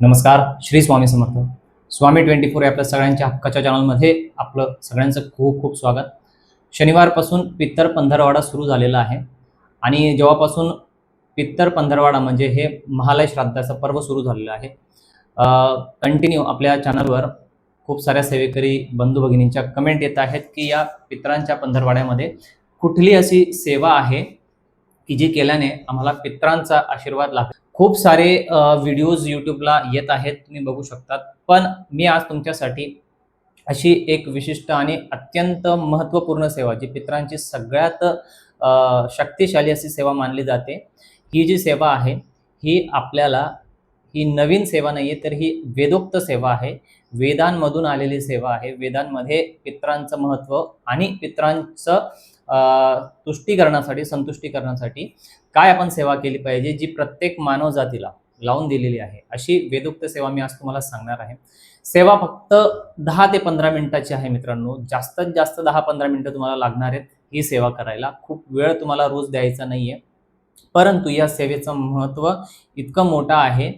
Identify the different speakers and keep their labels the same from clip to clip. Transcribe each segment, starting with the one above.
Speaker 1: नमस्कार Shri Swami Samarth. Swami twenty four या आपल्या सगळ्यांच्या हक्काच्या चॅनलमध्ये आपलं सगळ्यांचं खूप खूप स्वागत. शनिवारपासून पित्तर पंधरवाडा सुरू झालेला आहे आणि जेव्हापासून पित्तर पंधरवाडा म्हणजे हे महालय श्राद्धाचं पर्व सुरू झालेलं आहे कंटिन्यू आपल्या चॅनलवर खूप साऱ्या सेवेकरी बंधू भगिनींच्या कमेंट येत आहेत की या पित्रांच्या पंधरवाड्यामध्ये कुठली अशी सेवा आहे की जी केल्याने आम्हाला पित्रांचा आशीर्वाद लाभ खूप सारे व्हिडिओज यूट्यूबला येत आहेत तुम्ही बघू शकतात. पण मी आज तुमच्यासाठी अशी एक विशिष्ट आणि अत्यंत महत्त्वपूर्ण सेवा जी पित्रांची सगळ्यात शक्तिशाली अशी सेवा मानली जाते ही जी सेवा आहे ही आपल्याला ही नवीन सेवा नाही आहे तर ही वेदोक्त सेवा आहे. वेदांमधून आलेली सेवा आहे. वेदांमध्ये पित्रांचं महत्त्व आणि पित्रांचं तुष्टीकरणासाठी संतुष्टीकरणासाठी काय आपण सेवा केली पाहिजे जी प्रत्येक मानवजातीला लावून दिलेली आहे? अशी वेदोक्त सेवा मी आज तुम्हाला सांगणार आहे. सेवा फक्त दहा ते पंधरा मिनिटाची आहे मित्रांनो. जास्तीत जास्त दहा पंधरा मिनिटं तुम्हाला लागणार आहेत ही सेवा करायला. खूप वेळ तुम्हाला रोज द्यायचा नाही आहे परंतु या सेवेचं महत्त्व इतकं मोठं आहे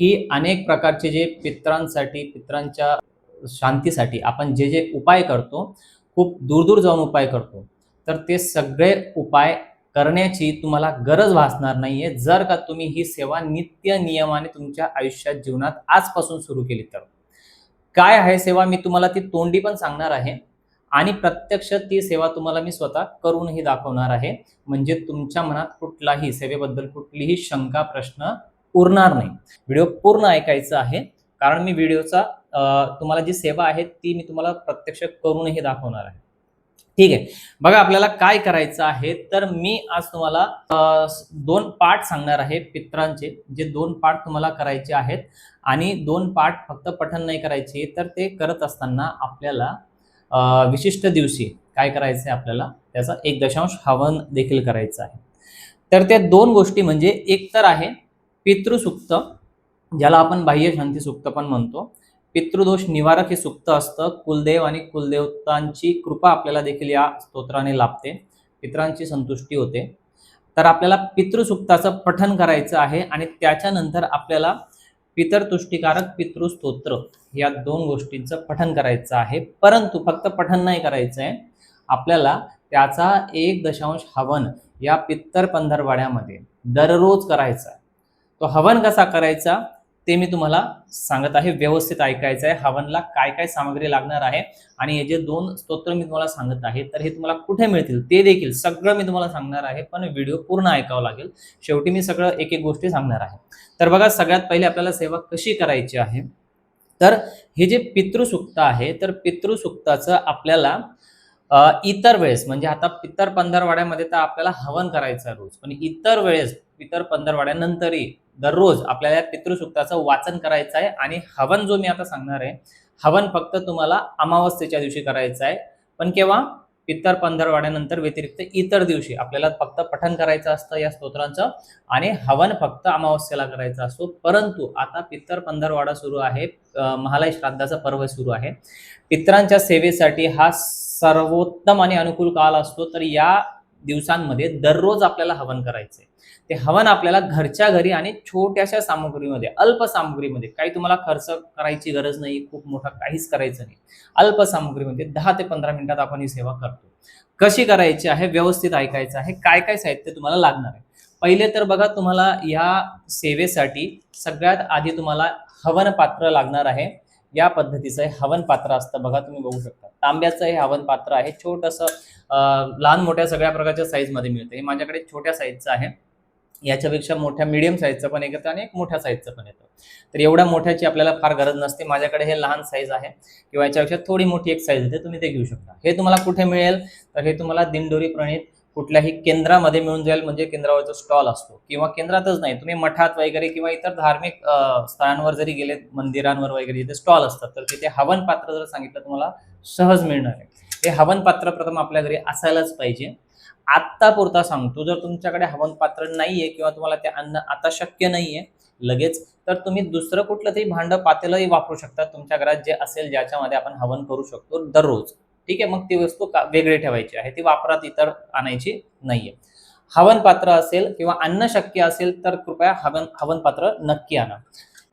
Speaker 1: की अनेक प्रकारचे जे पित्रांसाठी पित्रांच्या शांतीसाठी आपण जे जे उपाय करतो खूप दूर दूर जाऊन उपाय करतो. तर ते सगळे उपाय करण्याची तुम्हाला गरज भासणार नाहीये. जर का तुम्ही ही सेवा नित्य नियमाने तुमच्या आयुष्यात जीवनात आजपासून सुरू केली तर. काय आहे सेवा? मी तुम्हाला ती तोंडी पण सांगणार आहे. आणि प्रत्यक्ष ती सेवा तुम्हाला मी स्वतः करूनही दाखवणार आहे. म्हणजे तुमच्या मनात कुठलाही सेवेबद्दल कुठलीही शंका प्रश्न उरणार नाही. व्हिडिओ पूर्ण ऐकायचा आहे. कारण मी व्हिडिओचा तुम्हाला जी सेवा आहे ती मी तुम्हाला प्रत्यक्ष करूनही दाखवणार आहे. ठीक आहे. बघा आपल्याला काय करायचं आहे? तर मी आज तुम्हाला दोन पाठ सांगणार आहे पित्रांचे. जे दोन पाठ तुम्हाला करायचे आहेत आणि दोन पाठ फक्त पठण नाही करायचे तर ते करत असताना आपल्याला विशिष्ट दिवशी काय करायचं आहे आपल्याला? त्याचा एक दशांश हवन देखील करायचं आहे. तर त्या दोन गोष्टी म्हणजे एक तर आहे पितृसुक्त ज्याला आपण बाह्य शांती सुक्त पण म्हणतो. पितृदोष निवारक हे सुक्त असतं. कुलदेव आणि कुलदेवतांची कृपा आपल्याला देखील या स्तोत्राने लाभते. पित्रांची संतुष्टी होते. तर आपल्याला पितृसुक्ताचं पठन करायचं आहे आणि त्याच्यानंतर आपल्याला पितरतुष्टीकारक पितृस्तोत्र या दोन गोष्टींचं पठन करायचं आहे. परंतु फक्त पठन नाही करायचं आहे आपल्याला त्याचा एक दशांश हवन या पित्तर पंधरवाड्यामध्ये दररोज करायचा तो हवन कसा करायचा? ते मी तुम्हाला सांगत आहे व्यवस्थित ऐकायचं आहे हवनला काय काय सामग्री लागणार आहे आणि हे जे दोन स्तोत्र मी तुम्हाला सांगत आहे तर हे तुम्हाला कुठे मिळतील ते देखील सगळं मी तुम्हाला सांगणार आहे पण व्हिडिओ पूर्ण ऐकावं लागेल. शेवटी मी सगळं एक एक गोष्टी सांगणार आहे. तर बघा सगळ्यात पहिले आपल्याला सेवा कशी करायची आहे? तर हे जे पितृसुक्त आहे तर पितृसुक्ताचं आपल्याला इतर वेळेस म्हणजे आता पितर पंधरवाड्यामध्ये तर आपल्याला हवन करायचं आहे रोज पण इतर वेळेस पितर पंधरवाड्यानंतरही दररोज आपल्याला या पितृसुक्ताचं वाचन करायचं आहे. आणि हवन जो मी आता सांगणार आहे हवन फक्त तुम्हाला अमावस्येच्या दिवशी करायचं आहे. पण केव्हा? पित्तर पंधरवाड्यानंतर व्यतिरिक्त इतर दिवशी आपल्याला फक्त पठण करायचं असतं या स्तोत्रांचं. आणि हवन फक्त अमावस्येला करायचा असतो. परंतु आता पित्तर पंधरवाडा सुरू आहे. महालय श्राद्धाचा पर्व सुरू आहे. पित्रांच्या सेवेसाठी हा सर्वोत्तम आणि अनुकूल काल असतो. तर या दिवसांमध्ये दररोज आपल्याला हवन करायचंय. ते हवन आपल्याला घरच्या घरी आणि छोट्याशा सामग्रीमध्ये अल्प सामुग्रीमध्ये काही तुम्हाला खर्च करायची गरज नाही खूप मोठा काहीच करायचं नाही. अल्प सामुग्रीमध्ये दहा ते पंधरा मिनिटात आपण ही सेवा करतो. कशी करायची आहे व्यवस्थित ऐकायचं आहे काय काय साहित्य तुम्हाला लागणार आहे. पहिले तर बघा तुम्हाला या सेवेसाठी सगळ्यात आधी तुम्हाला हवन पात्र लागणार आहे. या पद्धतीचं हे हवन पात्र असतं. बघा तुम्ही बघू शकता. तांब्याचं हे हवन पात्र आहे. छोटंसं लहान मोठ्या सगळ्या प्रकारच्या साईजमध्ये मिळतं. हे माझ्याकडे छोट्या साईजचं आहे. याच्यापेक्षा मोठ्या मीडियम साईजचं पण एक येतं आणि एक मोठ्या साईजचं पण येतं. तर एवढ्या मोठ्याची आपल्याला फार गरज नसते. माझ्याकडे हे लहान साईज आहे. किंवा याच्यापेक्षा थोडी मोठी एक साईज येते तुम्ही ते घेऊ शकता. हे तुम्हाला कुठे मिळेल? तर हे तुम्हाला दिंडोरी प्रणित कुठल्याही केंद्रामध्ये मिळून जाईल म्हणजे केंद्रावरचा स्टॉल असतो. किंवा केंद्रातच नाही तुम्ही मठात वगैरे किंवा इतर धार्मिक स्थळांवर जरी गेले मंदिरांवर वगैरे जिथे स्टॉल असतात तर तिथे हवन पात्र जर सांगितलं तुम्हाला सहज मिळणार आहे. हे हवन पात्र प्रथम आपल्या घरी असायलाच पाहिजे. आत्ता पुरता सांगतो जर तुमच्याकडे हवन पात्र नाहीये किंवा तुम्हाला ते अन्न आता शक्य नाहीये लगेच तर तुम्ही दुसरं कुठलं तरी भांड पातेलंही वापरू शकता. तुमच्या घरात जे असेल ज्याच्यामध्ये आपण हवन करू शकतो दररोज. ठीक आहे? मग ती वस्तू का वेगळी ठेवायची आहे. ती वापरात इतर आणायची नाहीये. हवन पात्र असेल किंवा अन्न शक्य असेल तर कृपया हवन हवन पात्र नक्की आणा.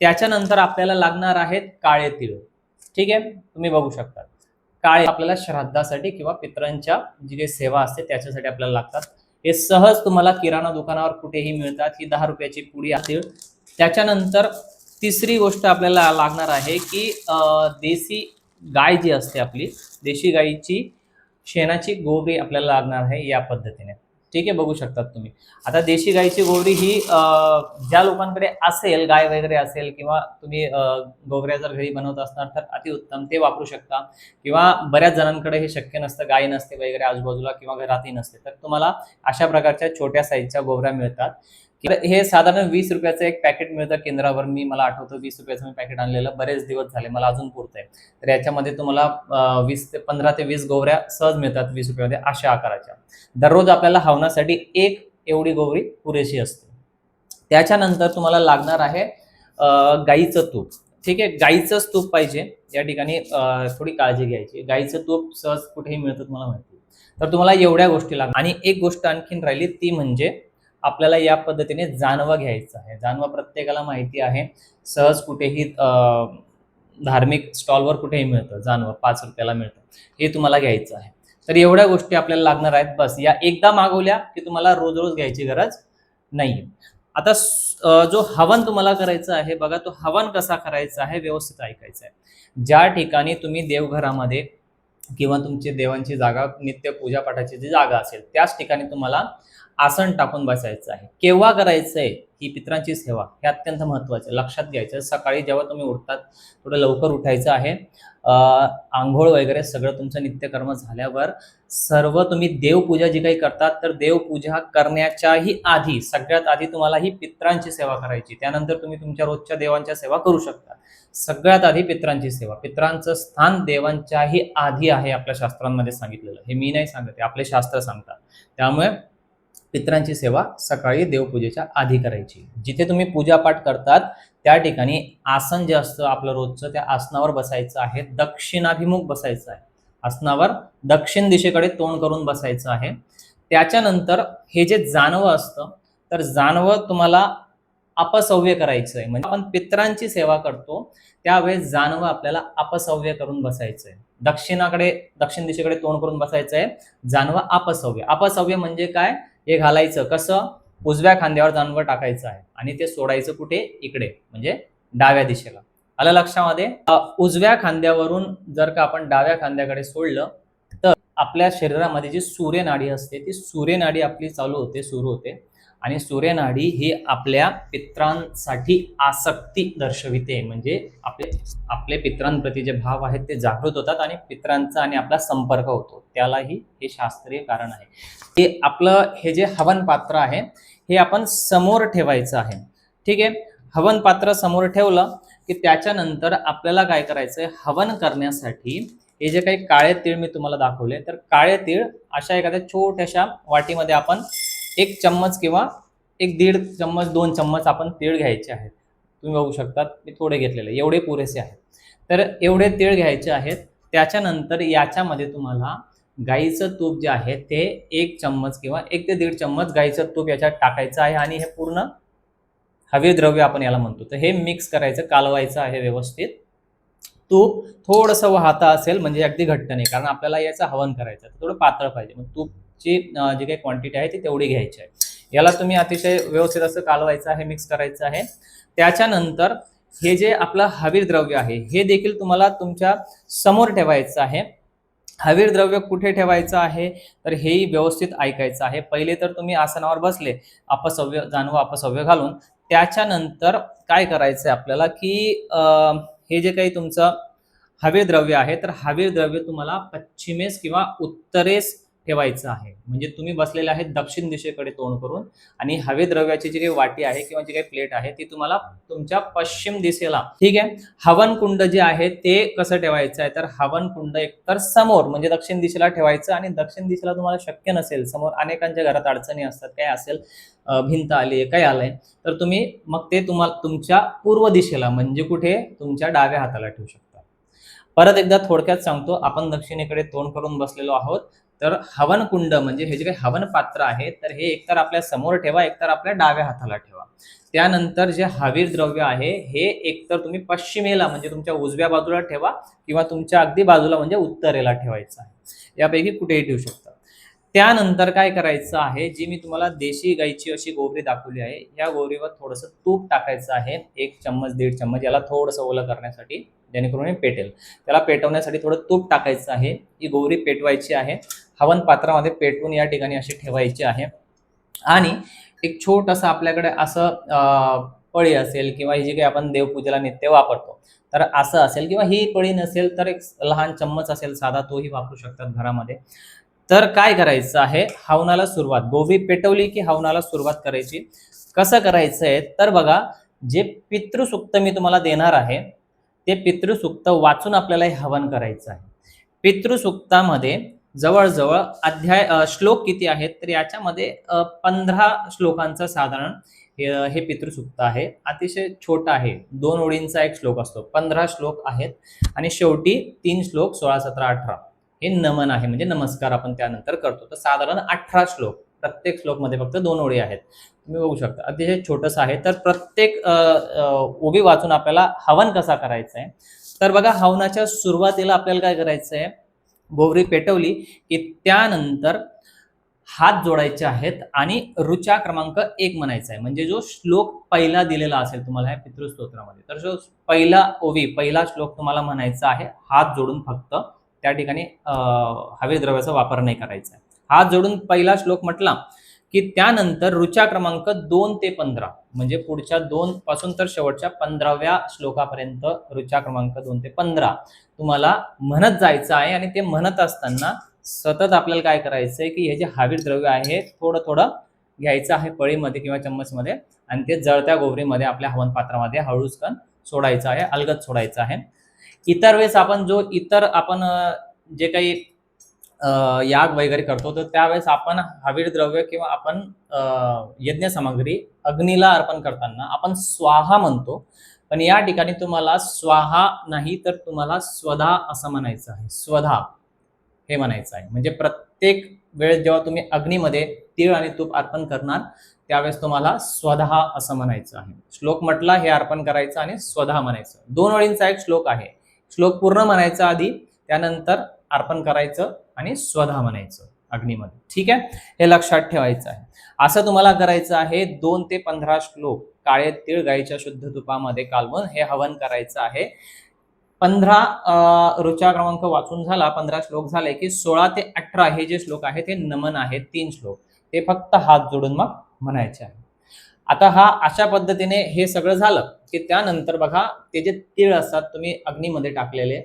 Speaker 1: त्याच्यानंतर आपल्याला लागणार आहेत काळे तीळ. ठीक आहे? तुम्ही बघू शकता. काळे आपल्याला श्राद्धासाठी किंवा पितरांच्या जी काही सेवा असते त्याच्यासाठी आपल्याला लागतात. हे सहज तुम्हाला किराणा दुकानावर कुठेही मिळतात. ही दहा रुपयाची पुडी असेल त्याच्यानंतर तिसरी गोष्ट आपल्याला लागणार आहे की देसी गाय जी असते आपली देशी गाईची शेणाची गोवरी आपल्याला लागणार आहे या पद्धतीने. ठीक आहे बघू शकतात तुम्ही. आता देशी गाईची गोवरी ही ज्या लोकांकडे असेल गाय वगैरे असेल किंवा तुम्ही गोवऱ्या जर घरी बनवत असणार तर अतिउत्तम ते वापरू शकता. किंवा बऱ्याच जणांकडे हे शक्य नसतं गाय नसते वगैरे आजूबाजूला किंवा घरातही नसते. तर तुम्हाला अशा प्रकारच्या छोट्या साईजच्या गोवऱ्या मिळतात. हे साधारण वीस रुपयाचं एक पॅकेट मिळतं केंद्रावर. मी मला आठवतं वीस रुपयाचं मी पॅकेट आणलेलं. बरेच दिवस झाले. मला अजून पुरतंय. तर याच्यामध्ये तुम्हाला वीस ते पंधरा ते वीस गोवऱ्या सहज मिळतात वीस रुपयामध्ये अशा आकाराच्या. दररोज आपल्याला हवनासाठी एक एवढी गोवरी पुरेशी असते. त्याच्यानंतर तुम्हाला लागणार आहे गाईचं तूप. ठीक आहे? गाईचंच तूप पाहिजे. या ठिकाणी थोडी काळजी घ्यायची. गाईचं तूप सहज कुठेही मिळतं तुम्हाला माहिती. तर तुम्हाला एवढ्या गोष्टी लागणार. आणि एक गोष्ट आणखीन राहिली ती म्हणजे आपल्याला या पद्धतीने जानवं घ्यायचं आहे. जानवा प्रत्येकाला माहिती आहे. सहज कुठेही धार्मिक स्टॉलवर कुठेही मिळतं. जानवं पाच रुपयाला मिळतं. हे तुम्हाला घ्यायचं आहे. तर एवढ्या गोष्टी आपल्याला लागणार आहेत. बस या एकदा मागवल्या की तुम्हाला रोज रोज घ्यायची गरज नाही. आता जो हवन तुम्हाला करायचं आहे बघा तो हवन कसा करायचा आहे व्यवस्थित ऐकायचा आहे. ज्या ठिकाणी तुम्ही देवघरामध्ये किंवा तुमची देवांची जागा नित्य पूजा पाठाची जी जागा असेल त्याच ठिकाणी तुम्हाला आसन टाकून बसायचं आहे. केव्हा करायचं आहे ही पित्रांची सेवा हे अत्यंत महत्त्वाचं आहे. लक्षात घ्यायचं सकाळी जेव्हा तुम्ही उठतात थोडं लवकर उठायचं आहे. आंघोळ वगैरे सगळं तुमचं नित्यकर्म झाल्यावर सर्व तुम्ही देवपूजा जी काही करतात तर देवपूजा करण्याच्याही आधी सगळ्यात आधी तुम्हाला ही पित्रांची सेवा करायची. त्यानंतर तुम्ही तुमच्या रोजच्या देवांच्या सेवा करू शकता. सगळ्यात आधी पित्रांची सेवा. पित्रांचं स्थान देवांच्याही आधी आहे आपल्या शास्त्रांमध्ये सांगितलेलं. हे मी नाही सांगत आपले शास्त्र सांगतात. त्यामुळे पित्रांची सेवा सकाळी देवपूजेच्या आधी करायची. जिथे तुम्ही पूजापाठ करतात त्या ठिकाणी आसन जे असतं आपलं रोजचं त्या आसनावर बसायचं आहे. दक्षिणाभिमुख बसायचं आहे. आसनावर दक्षिण दिशेकडे तोंड करून बसायचं आहे. त्याच्यानंतर हे जे जानवं असतं तर जानवं तुम्हाला अपसव्य करायचं आहे म्हणजे आपण पित्रांची सेवा करतो त्यावेळेस जानवं आपल्याला अपसव्य करून बसायचं आहे दक्षिणाकडे दक्षिण दिशेकडे तोंड करून बसायचं आहे जानवं अपसव्य. अपसव्य म्हणजे काय? हे घालायचं कसं? उजव्या खांद्यावर जानवर टाकायचं आहे आणि ते सोडायचं कुठे? इकडे म्हणजे डाव्या दिशेला. आलं लक्षामध्ये? उजव्या खांद्यावरून जर का आपण डाव्या खांद्याकडे सोडलं तर आपल्या शरीरामध्ये जी सूर्यनाडी असते ती सूर्यनाडी आपली चालू होते सुरू होते. आणि सूर्यनाडी ही आपल्या पित्रांसाठी आसक्ती दर्शविते. म्हणजे आपले आपले पित्रांप्रती जे भाव आहेत ते जागृत होतात आणि पित्रांचा आणि आपला संपर्क होतो. त्यालाही हे शास्त्रीय कारण आहे. ते आपलं हे जे हवन पात्र आहे हे आपण समोर ठेवायचं आहे. ठीक आहे? हवन पात्र समोर ठेवलं की त्याच्यानंतर आपल्याला काय करायचं आहे हवन करण्यासाठी हे जे काही काळे तीळ मी तुम्हाला दाखवले तर काळे तीळ अशा एखाद्या छोट्याशा वाटीमध्ये आपण एक चम्मच किंवा एक दीड चम्मच दोन चम्मच आपण तीळ घ्यायचे आहेत. तुम्ही बघू शकता मी थोडे घेतलेले एवढे पुरेसे आहेत. तर एवढे तीळ घ्यायचे आहेत त्याच्यानंतर याच्यामध्ये तुम्हाला गाईचं तूप जे आहे ते एक चम्मच किंवा एक ते दीड चम्मच गाईचं तूप याच्यात टाकायचं आहे आणि हे पूर्ण हवे द्रव्य आपण याला म्हणतो. तर हे मिक्स करायचं कालवायचं आहे व्यवस्थित. तूप थोडंसं वाहता असेल म्हणजे अगदी घट्ट नाही कारण आपल्याला याचं हवन करायचं थोडं पातळ पाहिजे मग तूप ची जी काही क्वांटिटी आहे ती तेवढी घ्यायची आहे. याला तुम्ही अतिशय व्यवस्थित असं कालवायचं आहे मिक्स करायचं आहे. त्याच्यानंतर हे जे आपलं हवीर द्रव्य आहे हे देखील तुम्हाला तुमच्यासमोर ठेवायचं आहे. हवीर द्रव्य कुठे ठेवायचं आहे? तर हेही व्यवस्थित ऐकायचं आहे. पहिले तर तुम्ही आसनावर बसले अपसव्य जानवं अपसव्य घालून. त्याच्यानंतर काय करायचं आहे आपल्याला की हे जे काही तुमचं हवीर द्रव्य आहे तर हवीर द्रव्य तुम्हाला पश्चिमेस किंवा उत्तरेस ठेवायचं आहे. म्हणजे तुम्ही बसलेले आहेत दक्षिण दिशेकडे तोंड करून आणि हवे द्रव्याची जी काही वाटी आहे किंवा जी काही प्लेट आहे ती तुम्हाला तुमच्या पश्चिम दिशेला. ठीक आहे? हवन कुंड जे आहे ते कसं ठेवायचं आहे? तर हवन कुंड एकतर समोर म्हणजे दक्षिण दिशेला ठेवायचं आणि दक्षिण दिशेला तुम्हाला शक्य नसेल समोर अनेकांच्या घरात अडचणी असतात काय असेल भिंत आली आहे काय आलंय तर तुम्ही मग ते तुम्हाला तुमच्या पूर्व दिशेला म्हणजे कुठे? तुमच्या डाव्या हाताला ठेवू शकता. परत एकदा थोडक्यात सांगतो आपण दक्षिणेकडे तोंड करून बसलेलो आहोत. तर हवन कुंड म्हणजे हे जे काही हवन पात्र आहे तर हे एकतर आपल्यासमोर ठेवा एकतर आपल्या डाव्या हाताला ठेवा. त्यानंतर जे हवीर द्रव्य आहे हे एकतर तुम्ही पश्चिमेला म्हणजे तुमच्या उजव्या बाजूला ठेवा किंवा तुमच्या अगदी बाजूला म्हणजे उत्तरेला ठेवायचं आहे. यापैकी कुठेही ठेवू शकता. त्यानंतर काय करायचं आहे जी मी तुम्हाला देशी गाईची अशी गोवरी दाखवली आहे या गोवरीवर थोडंसं तूप टाकायचं आहे एक चम्मच दीड चम्मच याला थोडंसं ओलं करण्यासाठी जेणेकरून हे पेटेल. त्याला पेटवण्यासाठी थोडं तूप टाकायचं आहे ही गोवरी पेटवायची आहे. हवन पात्रामध्ये पेटवून या ठिकाणी अशी ठेवायची आहे. आणि एक छोटंसं आपल्याकडे असं पळी असेल किंवा ही जी काही आपण देवपूजेला नित्य वापरतो तर असं असेल किंवा ही पळी नसेल तर एक लहान चम्मच असेल साधा तोही वापरू शकतात घरामध्ये. तर काय करायचं आहे? हवनाला सुरुवात. गोवी पेटवली की हवनाला सुरुवात करायची? कसं करायचं आहे तर बघा जे पितृसुक्त मी तुम्हाला देणार आहे ते पितृसुक्त वाचून आपल्याला हे हवन करायचं आहे. पितृसुक्तामध्ये जवळजवळ अध्याय श्लोक किती आहेत तर याच्यामध्ये पंधरा श्लोकांचं साधारण हे हे पितृसुक्त आहे. अतिशय छोटा आहे. दोन ओळींचा एक श्लोक असतो. पंधरा श्लोक आहेत आणि शेवटी तीन श्लोक सोळा सतरा अठरा. हे नमन आहे. म्हणजे नमस्कार आपण त्यानंतर करतो. तर साधारण अठरा श्लोक. प्रत्येक श्लोकमध्ये फक्त दोन ओळी आहेत. तुम्ही बघू शकता. अतिशय छोटंसं आहे. तर प्रत्येक ओळी वाचून आपल्याला हवन कसा करायचा आहे तर बघा हवनाच्या सुरुवातीला आपल्याला काय करायचं आहे भोवरी पेटवली की त्यानंतर हात जोडायचे आहेत आणि रुचा क्रमांक एक म्हणायचा आहे. म्हणजे जो श्लोक पहिला दिलेला असेल तुम्हाला ह्या पितृस्तोत्रामध्ये तर जो पहिला ओवी पहिला श्लोक तुम्हाला म्हणायचा आहे हात जोडून फक्त त्या ठिकाणी हवे द्रव्याचा वापर नाही करायचा आहे. हात जोडून पहिला श्लोक म्हटला की त्यानंतर रुचा क्रमांक दोन ते पंधरा म्हणजे पुढच्या दोन पासून तर शेवटच्या पंधराव्या श्लोकापर्यंत रुचा क्रमांक दोन ते पंधरा. तुम्हाला म्हणत जायचं आहे आणि ते म्हणत असताना सतत आपल्याला काय करायचं आहे की हे जे हवीर द्रव्य आहे थोडं थोडं घ्यायचं आहे पळीमध्ये किंवा चम्मचमध्ये आणि ते जळत्या गोवरीमध्ये आपल्या हवन पात्रामध्ये हळूचकन सोडायचं आहे अलगद सोडायचं आहे. इतर वेळेस आपण जो इतर आपण जे काही याग वगैरे करतो. तर त्यावेळेस आपण हवीर द्रव्य किंवा आपण यज्ञ सामग्री अग्नीला अर्पण करताना आपण स्वाहा म्हणतो. पण या ठिकाणी तुम्हाला स्वाहा नाही तर तुम्हाला स्वधा असं म्हणायचं आहे. स्वधा हे म्हणायचं आहे. म्हणजे प्रत्येक वेळेस जेव्हा तुम्ही अग्नीमध्ये तीळ आणि तूप अर्पण करणार त्यावेळेस तुम्हाला स्वधा असं म्हणायचं आहे. श्लोक म्हटला हे अर्पण करायचं आणि स्वधा म्हणायचं. दोन ओळींचा एक श्लोक आहे. श्लोक पूर्ण म्हणायचा आधी त्यानंतर अर्पण करायचं आणि स्वधा म्हणायचं अग्निमध्ये. ठीक आहे? हे लक्षात ठेवायचं आहे. असं तुम्हाला करायचं आहे दोन ते पंधरा श्लोक काळे तीळ गाईच्या शुद्ध तुपामध्ये कालवून हे हवन करायचं आहे. पंधरा अं, रुचा क्रमांक वाचून झाला पंधरा श्लोक झाले की सोळा ते अठरा हे जे श्लोक आहेत ते नमन आहेत तीन श्लोक. ते फक्त हात जोडून मग म्हणायचे आहे. आता हा अशा पद्धतीने हे सगळं झालं की त्यानंतर बघा ते जे तीळ असतात तुम्ही अग्नीमध्ये टाकलेले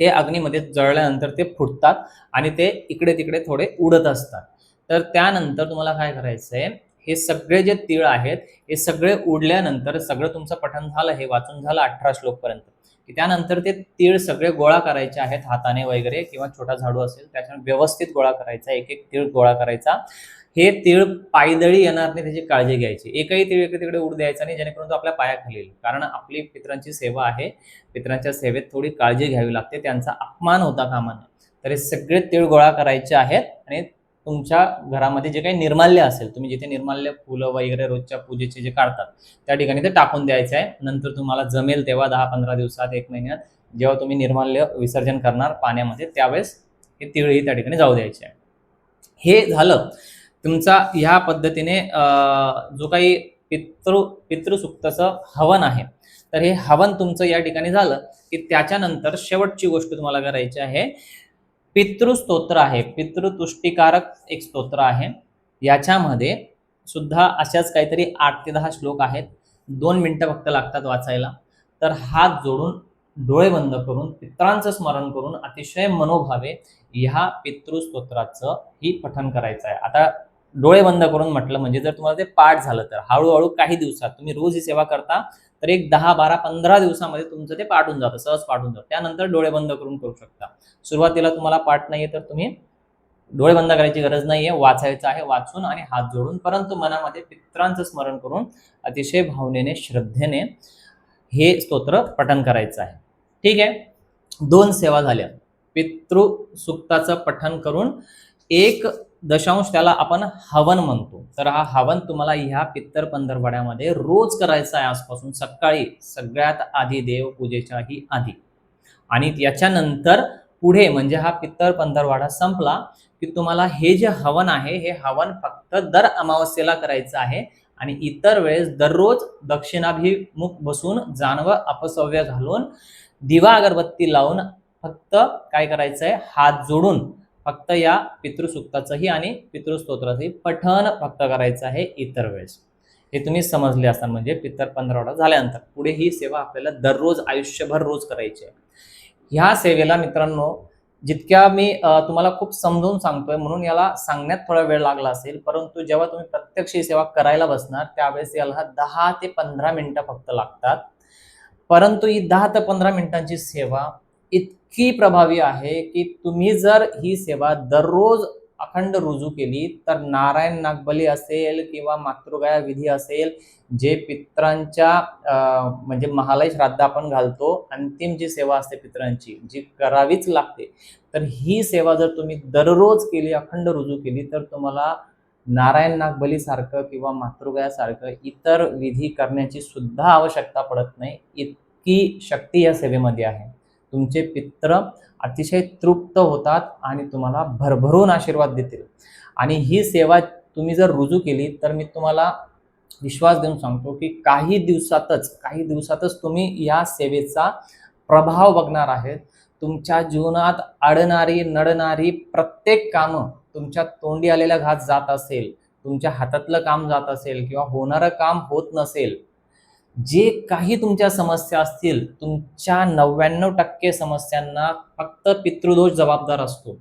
Speaker 1: ते अग्नीमध्ये जळल्यानंतर ते फुटतात आणि ते इकडे तिकडे थोडे उडत असतात. तर त्यानंतर तुम्हाला काय करायचं आहे हे सगळे जे तीळ आहेत हे सगळे उडल्यानंतर सगळं तुमचं पठण झालं हे वाचून झालं अठरा श्लोकपर्यंत की त्यानंतर ते तीळ सगळे गोळा करायचे आहेत हाताने वगैरे किंवा छोटा झाडू असेल त्याच्यानंतर व्यवस्थित गोळा करायचा एक एक तीळ गोळा करायचा. हे तीळ पायदळी येणार नाही त्याची काळजी घ्यायची. एकही तीळ इकडे तिकडे उड द्यायचा नाही जेणेकरून तो आपल्या पाया खालील. कारण आपली पित्रांची सेवा आहे. पितरांच्या सेवेत थोडी काळजी घ्यावी लागते. त्यांचा अपमान होता कामा नये तर हे सगळे तीळ गोळा करायचे आहेत आणि तुमच्या घरामध्ये जे काही निर्माल्य असेल तुम्ही जिथे निर्माल्य फुलं वगैरे रोजच्या पूजेचे जे काढतात त्या ठिकाणी ते टाकून द्यायचं आहे. नंतर तुम्हाला जमेल तेव्हा दहा पंधरा दिवसात एक महिन्यात जेव्हा तुम्ही निर्माल्य विसर्जन करणार पाण्यामध्ये त्यावेळेस हे तिळही त्या ठिकाणी जाऊ द्यायचे आहे. हे झालं तुमचा ह्या पद्धतीने जो काही पितृ पितृसुक्ताचं हवन आहे तर हे हवन तुमचं या ठिकाणी झालं की त्याच्यानंतर शेवटची गोष्ट तुम्हाला करायची आहे. पितृस्तोत्र आहे. पितृतुष्टीकारक एक स्तोत्र आहे. याच्यामध्ये सुद्धा अशाच काहीतरी आठ ते दहा श्लोक आहेत. दोन मिनटं फक्त लागतात वाचायला. तर हात जोडून डोळे बंद करून पित्रांचं स्मरण करून अतिशय मनोभावे ह्या पितृस्तोत्राचं ही पठन करायचं आहे. आता डोळे बंद करून म्हटलं म्हणजे जर तुम्हाला ते पाठ झालं तर. हळूहळू काही दिवसात तुम्ही रोज ही सेवा करता तर एक दहा बारा पंधरा दिवसामध्ये तुमचं ते पाठून जातं सहज पाठून जातं. त्यानंतर डोळे बंद करून करू शकता. सुरुवातीला तुम्हाला पाठ नाहीये तर तुम्ही डोळे बंद करायची गरज नाहीये. वाचायचं आहे वाचून आणि हात जोडून परंतु मनामध्ये पित्रांचं स्मरण करून अतिशय भावनेने श्रद्धेने हे स्तोत्र पठन करायचं आहे. ठीक आहे? दोन सेवा झाल्या. पितृ सुक्ताचं पठन करून एक दशांश त्याला आपण हवन म्हणतो. तर हा हवन तुम्हाला ह्या पित्तर पंधरवड्यामध्ये रोज करायचा आहे आजपासून सकाळी सगळ्यात आधी देवपूजेच्याही आधी. आणि याच्यानंतर पुढे म्हणजे हा पित्तर पंधरवाडा संपला की तुम्हाला हे जे हवन आहे हे हवन फक्त दर अमावस्येला करायचं आहे आणि इतर वेळेस दररोज दक्षिणाभिमुख बसून जानवं अपसव्य घालून दिवा अगरबत्ती लावून फक्त काय करायचं आहे हात जोडून फक्त या पितृसुक्ताचंही आणि पितृस्तोत्राचंही पठण फक्त करायचं आहे इतर वेळेस. हे तुम्ही समजले असताना म्हणजे पितर पंधरवडा झाल्यानंतर. पुढे ही सेवा आपल्याला दररोज आयुष्यभर रोज करायची आहे. ह्या सेवेला मित्रांनो जितक्या मी तुम्हाला खूप समजून सांगतोय म्हणून याला सांगण्यात थोडा वेळ लागला असेल परंतु जेव्हा तुम्ही प्रत्यक्ष ही सेवा करायला बसणार त्यावेळेस याला दहा ते पंधरा मिनिटं फक्त लागतात. परंतु ही दहा ते पंधरा मिनिटांची सेवा इत इतकी प्रभावी आहे की तुम्ही जर ही सेवा दररोज अखंड रुजू केली तर नारायण नागबली असेल किंवा मातृगाया विधी असेल जे पित्रांच्या म्हणजे महालय श्राद्ध आपण घालतो अंतिम जी सेवा असते पित्रांची जी करावीच लागते तर ही सेवा जर तुम्ही दररोज केली अखंड रुजू केली तर तुम्हाला नारायण नागबली सारखं किंवा मातृगायासारखं इतर विधी करण्याची सुद्धा आवश्यकता पडत नाही. इतकी शक्ती या सेवेमध्ये आहे. तुमचे पित्र अतिशय तृप्त होतात आणि तुम्हाला भरभरून आशीर्वाद देतील. आणि ही सेवा तुम्ही जर रुजू केली तर मी तुम्हाला विश्वास देऊन सांगतो की काही दिवसातच काही दिवसातच तुम्ही या सेवेचा प्रभाव बघणार आहेत. तुमच्या जीवनात अडणारी नडणारी प्रत्येक कामं तुमच्या तोंडी आलेला घात जात असेल तुमच्या हातातलं काम जात असेल किंवा होणारं काम होत नसेल जे काही तुमच्या समस्या असतील तुमच्या नव्याण्णव टक्के समस्यांना फक्त पितृदोष जबाबदार असतो.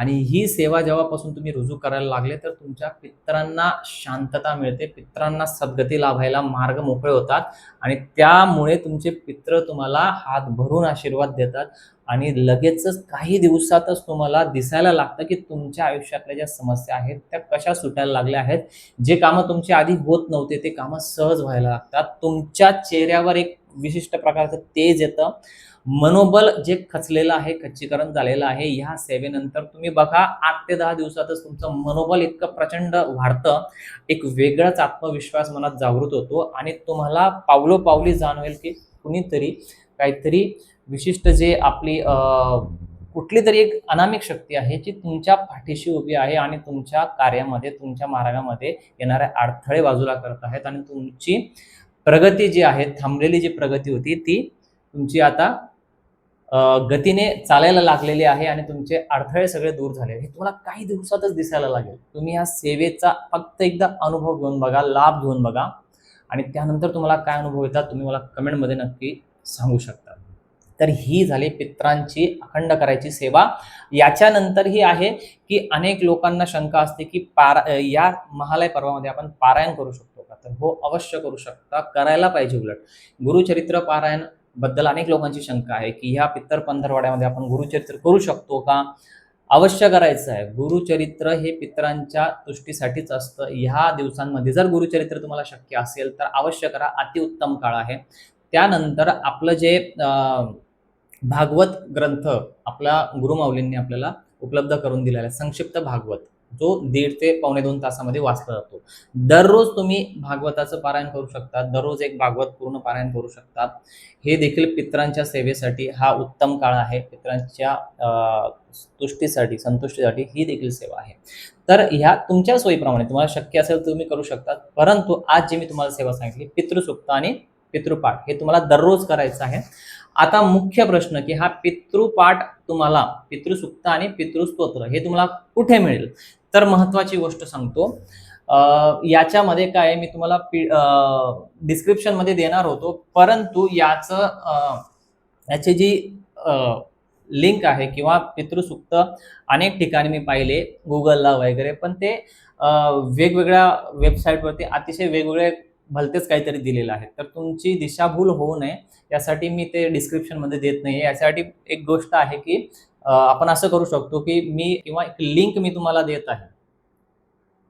Speaker 1: आणि ही सेवा जेव्हापासून तुम्ही रुजू करायला लागले तर तुमच्या पित्रांना शांतता मिळते पित्रांना सद्गती लाभायला मार्ग मोकळे होतात आणि त्यामुळे तुमचे पित्र तुम्हाला हात भरून आशीर्वाद देतात आणि लगेचच काही दिवसातच तुम्हाला दिसायला लागतं की तुमच्या आयुष्यातल्या ज्या समस्या आहेत त्या कशा सुटायला लागल्या आहेत. जे कामं तुमच्या आधी होत नव्हते ते कामं सहज व्हायला लागतात. तुमच्या चेहऱ्यावर एक विशिष्ट प्रकारचं तेज येतं. मनोबल जे खचलेलं आहे खच्चीकरण झालेलं आहे ह्या सेवेनंतर तुम्ही बघा आठ ते दहा दिवसातच तुमचं मनोबल इतकं प्रचंड वाढतं. एक वेगळाच आत्मविश्वास मनात जागृत होतो आणि तुम्हाला पावलोपावली जाणवेल की कुणीतरी काहीतरी विशिष्ट जे आपली कुठली तरी एक अनामिक शक्ती आहे जी तुमच्या पाठीशी उभी आहे आणि तुमच्या कार्यामध्ये तुमच्या मार्गामध्ये येणाऱ्या अडथळे बाजूला करत आहेत आणि तुमची प्रगती जी आहे थांबलेली जी प्रगती होती ती तुमची आता गतीने चालायला लागलेली आहे आणि तुमचे अडथळे सगळे दूर झाले. हे तुम्हाला काही दिवसातच दिसायला लागेल. तुम्ही या सेवेचा फक्त एकदा अनुभव घेऊन बघा लाभ घेऊन बघा आणि त्यानंतर तुम्हाला काय अनुभव येतात तुम्ही मला कमेंटमध्ये नक्की सांगू शकता. तर ही झाली पित्रांची अखंड करायची सेवा. याच्यानंतर ही आहे की अनेक लोकांना शंका असते की पारा या महालय पर्वामध्ये आपण पारायण करू शकतो का? तर हो अवश्य करू शकता. करायला पाहिजे उलट. गुरुचरित्र पारायण बद्दल अनेक लोकांची शंका आहे की ह्या पित्तर पंधरवाड्यामध्ये आपण गुरुचरित्र करू शकतो का? अवश्य करायचं आहे. गुरुचरित्र हे पितरांच्या तुष्टीसाठीच असतं. ह्या दिवसांमध्ये जर गुरुचरित्र तुम्हाला शक्य असेल तर अवश्य करा. अतिउत्तम काळ आहे. त्यानंतर आपलं जे भागवत ग्रंथ आपल्या गुरुमाऊलींनी आपल्याला उपलब्ध करून दिलेला आहे. संक्षिप्त भागवत. जो दीड ते पावणे दोन तासामध्ये वाचला जातो. दररोज तुम्ही भागवताचं पारायण करू शकता दररोज एक भागवत पूर्ण पारायण करू शकता. हे देखील पित्रांच्या सेवेसाठी हा उत्तम काळ आहे. पित्रांच्या तुष्टीसाठी संतुष्टीसाठी ही देखील सेवा आहे. तर ह्या तुमच्या सोयीप्रमाणे तुम्हाला शक्य असेल तर तुम्ही करू शकता. परंतु आज जे मी तुम्हाला सेवा सांगितली पितृसुक्त आणि पितृपाठ हे तुम्हाला दररोज करायचं आहे. आता मुख्य प्रश्न की हा पितृपाठ तुम्हाला पितृसुक्त आणि पितृस्तोत्र हे तुम्हाला कुठे मिळेल? तर महत्वाची गोष्ट सांगतो. याच्यामध्ये काय आहे, मी तुम्हाला डिस्क्रिप्शनमध्ये देणार होतो. परंतु याचं याची जी लिंक आहे किंवा पितृसुक्त अनेक ठिकाणी मी पाहिले गुगलला वगैरे पण ते वेगवेगळ्या वेबसाईटवरती अतिशय वेगवेगळे भलतेच काहीतरी दिलेलं आहे. तर तुमची दिशाभूल होऊ नये. यासाठी मी ते डिस्क्रिप्शनमध्ये देत नाही यासाठी एक गोष्ट आहे की आपण असं करू शकतो की मी किंवा एक लिंक मी तुम्हाला देत आहे.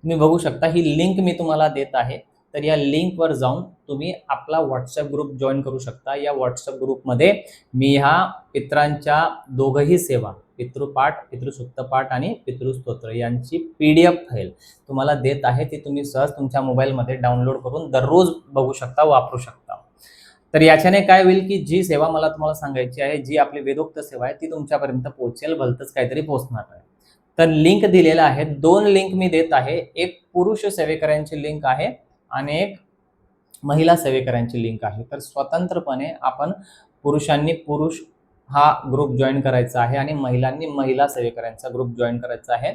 Speaker 1: तुम्ही बघू शकता ही लिंक मी तुम्हाला देत आहे.
Speaker 2: तर या लिंकवर जाऊन तुम्ही आपला व्हॉट्सअप ग्रुप जॉईन करू शकता. या व्हॉट्सअप ग्रुपमध्ये मी ह्या पित्रांच्या दोघंही सेवा पितृपाठ पितृसुक्तपाठ आणि पितृस्तोत्र यांची पी डी एफ फाईल तुम्हाला देत आहे. ती तुम्ही सहज तुमच्या मोबाईलमध्ये डाउनलोड करून दररोज बघू शकता वापरू शकता. तर याच्याने काय होईल की जी सेवा मला तुम्हाला सांगायची आहे जी आपली वेदोक्त सेवा आहे ती तुमच्यापर्यंत पोहोचेल भलतंच काहीतरी पोहोचणार आहे. तर लिंक दिलेला आहे दोन लिंक मी देत आहे. एक पुरुष सेवेकऱ्यांची लिंक आहे आणि एक महिला सेवेकऱ्यांची लिंक आहे. तर स्वतंत्रपणे आपण पुरुषांनी पुरुष हा ग्रुप जॉईन करायचा आहे आणि महिलांनी महिला सेवेकऱ्यांचा ग्रुप जॉईन करायचा आहे.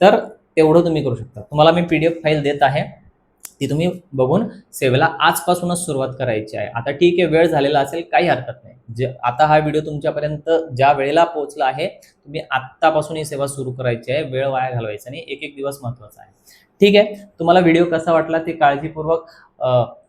Speaker 2: तर तेवढं तुम्ही करू शकता. तुम्हाला मी पी डी एफ फाईल देत आहे. ती तुम्ही बघून सेवेला आजपासूनच सुरुवात करायची आहे. आता ठीक आहे वेळ झालेला असेल काही हरकत नाही. जे आता हा व्हिडिओ तुमच्यापर्यंत ज्या वेळेला पोहोचला आहे तुम्ही आत्तापासून ही सेवा सुरू करायची आहे. वेळ वाया घालवायचा आणि एक एक दिवस महत्त्वाचा आहे. ठीक आहे तुम्हाला व्हिडिओ कसा वाटला ते काळजीपूर्वक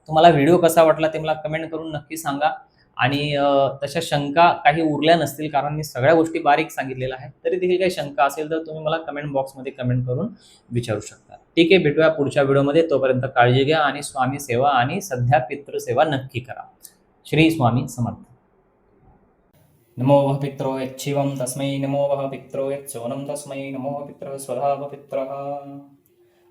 Speaker 2: तुम्हाला व्हिडिओ कसा वाटला ते मला कमेंट करून नक्की सांगा. आणि तशा शंका काही उरल्या नसतील कारण मी सगळ्या गोष्टी बारीक सांगितलेल्या आहेत तरी देखील काही शंका असेल तर तुम्ही मला कमेंट बॉक्समध्ये कमेंट करून विचारू शकता. ठीक आहे, भेटूया पुढच्या व्हिडिओमध्ये. तोपर्यंत काळजी घ्या स्वामी सेवा आणि सध्या पितृसेवा नक्की करा. श्री स्वामी समर्थ. नमो वः पित्रो यच्छिवं तस्मै नमो वः पित्रो यच्छोनं तस्मै नमो पितरः स्वधा पितरः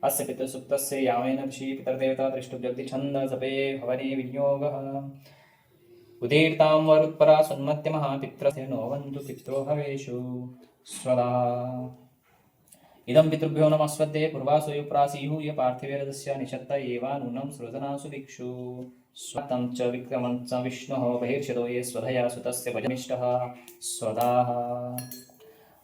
Speaker 2: अस्य पितृसुप्तस्य यामेन ऋषि पितर्देवता दृष्टुब्जग्ति छन्द जपे भवने विनियोगः। उदीर्तां वरुत्परा सुन्मत्यमः पित्रस्य नोवन्तु पित्रो भवेषु। स्वदा ఇదం పితృభ్యో నమస్వద్దే పూర్వాసోయుప్రాసీయు య పార్థివేరదస్య నిషత్త ఏవా నూనం సృజనాసు దిక్షు స్వతం చ విక్రమం చ విష్ణు బహిర్షదో ఏ స్వధయా సుతస్య భజమిష్ట స్వదాహ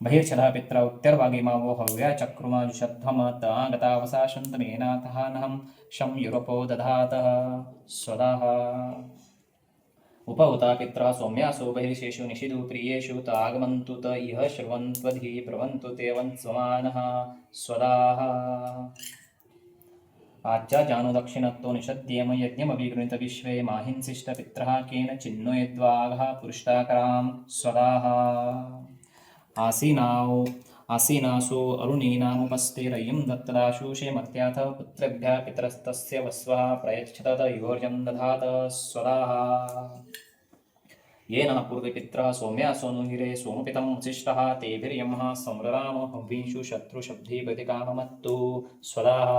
Speaker 2: బహిర్షద పిత్ర ఉత్తర్వాగీమా వో హవ్య చక్రుమాజుషధ్వమత గతావసాశంతమేనాథహానహం శం యురపో దధాత స్వదాహ उता पित्रा सौम्यासो बहिर्शेषु निषिदु प्रियेषु त आगमन्तु त इह श्रुवन्त्वधि प्रवन्तु ते वन्स्वमानः स्वदाः। आज्या जानु दक्षिणत्तो निषद्येम यज्ञमभिगृणीत विश्वे माहिंसिष्टपित्रः केन चिन्नयद्वाघः पुरुष्टाकरां स्वदाः। आसीनाौ आसीनासु अरुणीनामुपस्थिरयिं दत्तदाशूषे मर्त्याथ पुत्रेभ्यः पितरस्तस्य वस्वः प्रयच्छत योर्जं दधात स्वदाः येन पूर्वपित्रः सौम्या सोनुहिरे सोमपितं वसिष्ठः तेभिर्यमः संररामो हव्यीषु शत्रुशब्दीपतिकाममत्तु स्वदाः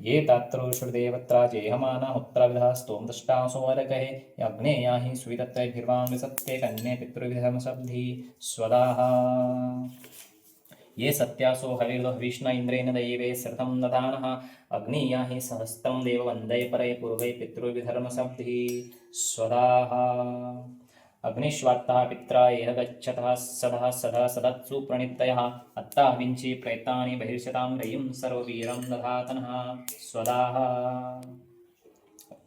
Speaker 2: ये तत्र श्रुदेवत्रा जेहमाना उत्तरविधः स्तोम दष्टासोवरकहे यज्ञेया हि सुविदत्रैभिर्वां विसत्ते कन्ये पितृविधर्मशब्धी स्वदाः ये सत्यासो हविर्विष्ण इन्द्रेण दैवे श्रतं ददानः अग्नीया हि सहस्त्रं देववन्दै परे पूर्वै पितृविधर्मशब्धी स्वदाः अग्निष्वात्तः पित्रा एह गच्छतः सदः सदा सदत्सु प्रणितयः अत्ता विञ्चि प्रेतानि बहिर्शतां रयिं सर्ववीरं दधातनः स्वदाः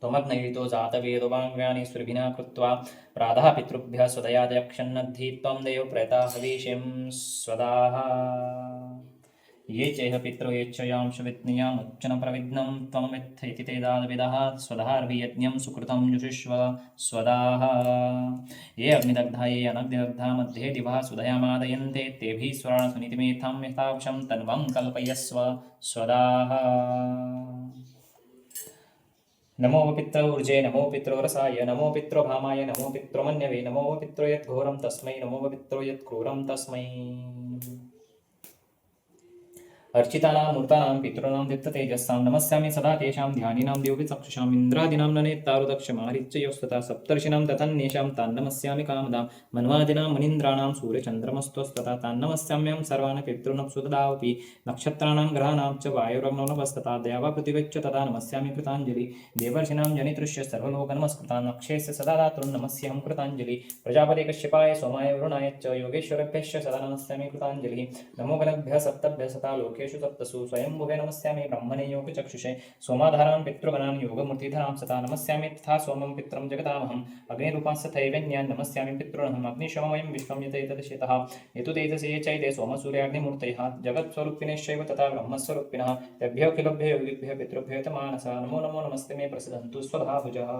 Speaker 2: त्वमग्नयितो जातवेदोवाङ्गानि सुरभिना कृत्वा प्रातः पितृभ्यः स्वदया दयक्षन्नद्धि त्वं देव प्रेता हवीशिं स्वदाः। ये चेह पितरो येच्छयांशवित्नीयामुच्चनप्रविघ्नं त्वमित्थ इति ते दादविदः स्वधार्वियज्ञं सुकृतं जुषिष्व स्वदाः। ये अग्निदग्धा ये अनग्निदग्धा मध्ये दिवः सुधयामादयन्ते तेभिः स्वराणसुनितिमेथां यथांशं तन्वं कल्पयस्व स्वदाः। नमो पित्र ऊर्जे नमो पित्रो रसाय नमो पित्रो भामाय नमो पित्रो मन्यवे नमो पित्रो यद्घोरं तस्मै नमो पित्रो यत्क्रूरं तस्मै अर्चितानां मूर्तानां पितॄणां दत्ततेजस्सां नमस्यामि सदा तेषां ध्यानिनां देवविचक्षुषाम् इन्द्रादीनां ननेत्तारुदक्षमारिच्ययोस्तथा सप्तर्षिणां तथन्येषां तान् नमस्यामि कामदां मन्वादिनां मनीन्द्राणां सूर्यचन्द्रमस्तुस्तथा तान् नमस्याम्यं सर्वान् पितॄनप्सुतदावपि नक्षत्राणां ग्रहाणां च वायुरग्नोनवस्तथा देवापृथिवेच्च तथा नमस्यामि कृताञ्जलि देवर्षिणां जनितृश्य सर्वलोकनमस्कृतान् अक्षयस्य सदा दातॄन् नमस्यहं कृताञ्जलि प्रजापते कश्यपाय सोमाय वरुणाय च योगेश्वरभ्यश्च सदा नमस्यामि कृताञ्जलिः नमोगलभ्यः सप्तभ्यः सता लोकेषु सप्तसु स्वयंभुवे नमस्यामि ब्रह्मणे योगचक्षुषे सोमाधारान् पितृगणान् योगमूर्तिधरां सता नमस्यामि तथा सोमं पित्रं जगतामहम् अग्निरूपांस्थैवन्यान् नमस्यामि पितॄणहम् अग्निशमवयं विश्वं यत एतदशितः यतु तेजसे चैते सोमसूर्याग्निमूर्तयः जगत्स्वरूपिणश्चैव तथा ब्रह्मस्वरूपिणः। तेभ्यो किलभ्यो योगिभ्यो पितृभ्यो च मानसा। नमो नमो नमस्ते मे स्वधा स्वधाभुजः